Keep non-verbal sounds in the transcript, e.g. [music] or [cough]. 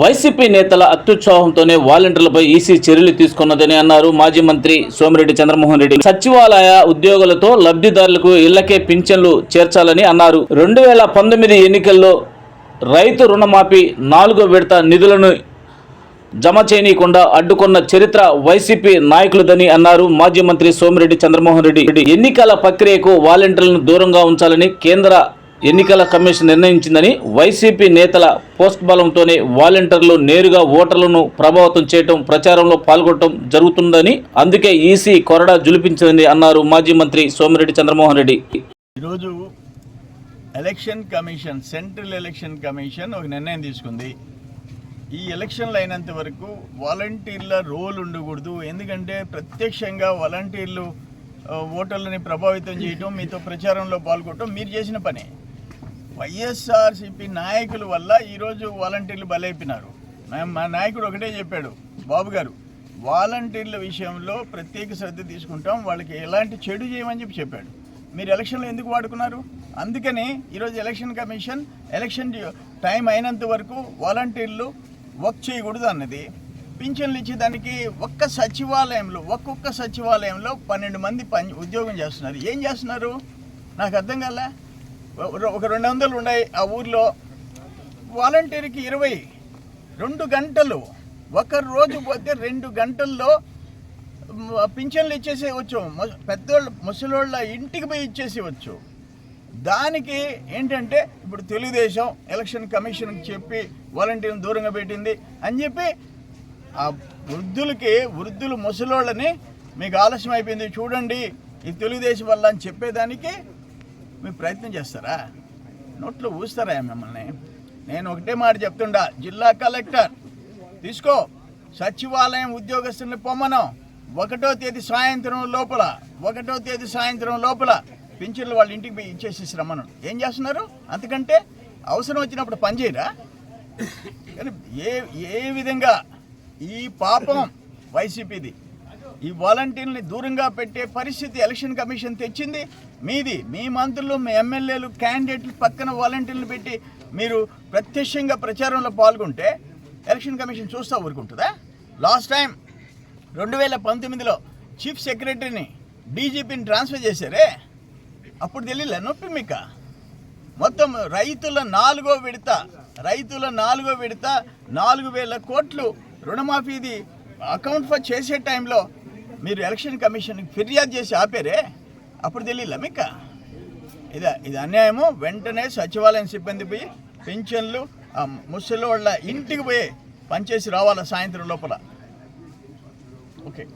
YCP నేతల అత్యుత్సాహంతోనే వాలంటీర్లపై EC చర్యలు తీసుకున్నదని అన్నారు మాజీ మంత్రి సోమిరెడ్డి చంద్రమోహన్ రెడ్డి. సచివాలయ ఉద్యోగులతో లబ్ధిదారులకు ఇళ్ళకే పింఛన్లు చేర్చాలని అన్నారు. రెండు వేల పంతొమ్మిది ఎన్నికల్లో రైతు రుణమాఫీ నాలుగో విడత నిధులను జమ చేయనీయకుండా అడ్డుకున్న చరిత్ర వైసీపీ నాయకులదని అన్నారు మాజీ మంత్రి సోమిరెడ్డి చంద్రమోహన్ రెడ్డి. ఎన్నికల ప్రక్రియకు వాలంటీర్లను దూరంగా ఉంచాలని కేంద్ర ఎన్నికల కమిషన్ నిర్ణయించిందని వైసీపీ నేతల పోస్ట్ బలంతోనే వాలంటీర్లు నేరుగా ఓటర్లను ప్రభావితం చేయటం ప్రచారంలో పాల్గొనడం జరుగుతుందని అందుకే ఈసీ కొరడా జులిపించిందని అన్నారు మాజీ మంత్రి సోమిరెడ్డి చంద్రమోహన్ రెడ్డి. ఈరోజు election commission central election commission ఒక నిర్ణయం తీసుకుంది. ఈ ఎలక్షన్లు అయినంత వరకు వాలంటీర్ల రోల్ ఉండకూడదు. ఎందుకంటే ప్రత్యక్షంగా వాలంటీర్లు ఓటర్లని ప్రభావితం చేయటం మీతో ప్రచారంలో పాల్గొనడం మీరు చేసిన పనే. వైఎస్ఆర్సిపి నాయకుల వల్ల ఈరోజు వాలంటీర్లు బలైపోయినారు. మా- నాయకుడు ఒకటే చెప్పాడు బాబు గారు వాలంటీర్ల విషయంలో ప్రత్యేక శ్రద్ధ తీసుకుంటాం వాళ్ళకి ఎలాంటి చెడు చేయమని చెప్పి చెప్పాడు. మీరు ఎలక్షన్లో ఎందుకు వాడుకున్నారు? అందుకని ఈరోజు ఎలక్షన్ కమిషన్ ఎలక్షన్ టైం అయినంత వరకు వాలంటీర్లు వర్క్ చేయకూడదు అన్నది. పింఛన్లు ఇచ్చేదానికి ఒక్క సచివాలయంలో ఒక్కొక్క సచివాలయంలో పన్నెండు మంది పని ఉద్యోగం చేస్తున్నారు. ఏం చేస్తున్నారు? నాకు అర్థం కాలే. ఒక రెండు వందలు ఉన్నాయి ఆ ఊర్లో. వాలంటీర్కి ఇరవై రెండు గంటలు. ఒక రోజు పోతే రెండు గంటల్లో పింఛన్లు ఇచ్చేసేయవచ్చు పెద్దోళ్ళు ముసలోళ్ళ ఇంటికి పోయి ఇచ్చేసేయవచ్చు దానికి ఏంటంటే ఇప్పుడు తెలుగుదేశం ఎలక్షన్ కమిషన్కి చెప్పి వాలంటీర్ని దూరంగా పెట్టింది అని చెప్పి ఆ వృద్ధులకి వృద్ధులు ముసలోళ్ళని మీకు ఆలస్యం అయిపోయింది చూడండి ఇది తెలుగుదేశం వల్ల అని చెప్పేదానికి మీరు ప్రయత్నం చేస్తారా? నోట్లో ఊస్తారా మిమ్మల్ని? నేను ఒకటే మాట చెప్తుండా జిల్లా కలెక్టర్ తీసుకో. సచివాలయం ఉద్యోగస్తుల్ని పొమ్మను. ఒకటో తేదీ సాయంత్రం లోపల ఒకటో తేదీ సాయంత్రం లోపల పింఛన్లు వాళ్ళ ఇంటికి పోయి ఇచ్చేసేసి రమ్మను. ఏం చేస్తున్నారు? అంతకంటే అవసరం వచ్చినప్పుడు పనిచేయరా [laughs] కానీ ఏ ఏ విధంగా ఈ పాపం వైసీపీది? ఈ వాలంటీర్ని దూరంగా పెట్టే పరిస్థితి ఎలక్షన్ కమిషన్ తెచ్చింది. మీది మీ మంత్రులు మీ ఎమ్మెల్యేలు క్యాండిడేట్లు పక్కన వాలంటీర్లు పెట్టి మీరు ప్రత్యక్షంగా ప్రచారంలో పాల్గొంటే ఎలక్షన్ కమిషన్ చూస్తూ ఊరుకుంటుందా? లాస్ట్ టైం రెండు వేల పంతొమ్మిదిలో చీఫ్ సెక్రటరీని డీజీపీని ట్రాన్స్ఫర్ చేశారే. అప్పుడు తెలియలే నొప్పి మీకా? మొత్తం రైతుల నాలుగో విడత రైతుల నాలుగో విడత నాలుగు వేల కోట్లు రుణమాఫీది అకౌంట్ ఫర్ చేసే టైంలో మీరు ఎలక్షన్ కమిషన్కి ఫిర్యాదు చేసి ఆపారే? అప్పుడు తెలియలే మీకు? ఇది ఇది అన్యాయము. వెంటనే సచివాలయం సిబ్బంది పోయి పెన్షన్లు ఆ ముసలి వాళ్ళ ఇంటికి పోయి పనిచేసి రావాలా సాయంత్రం లోపల? ఓకే.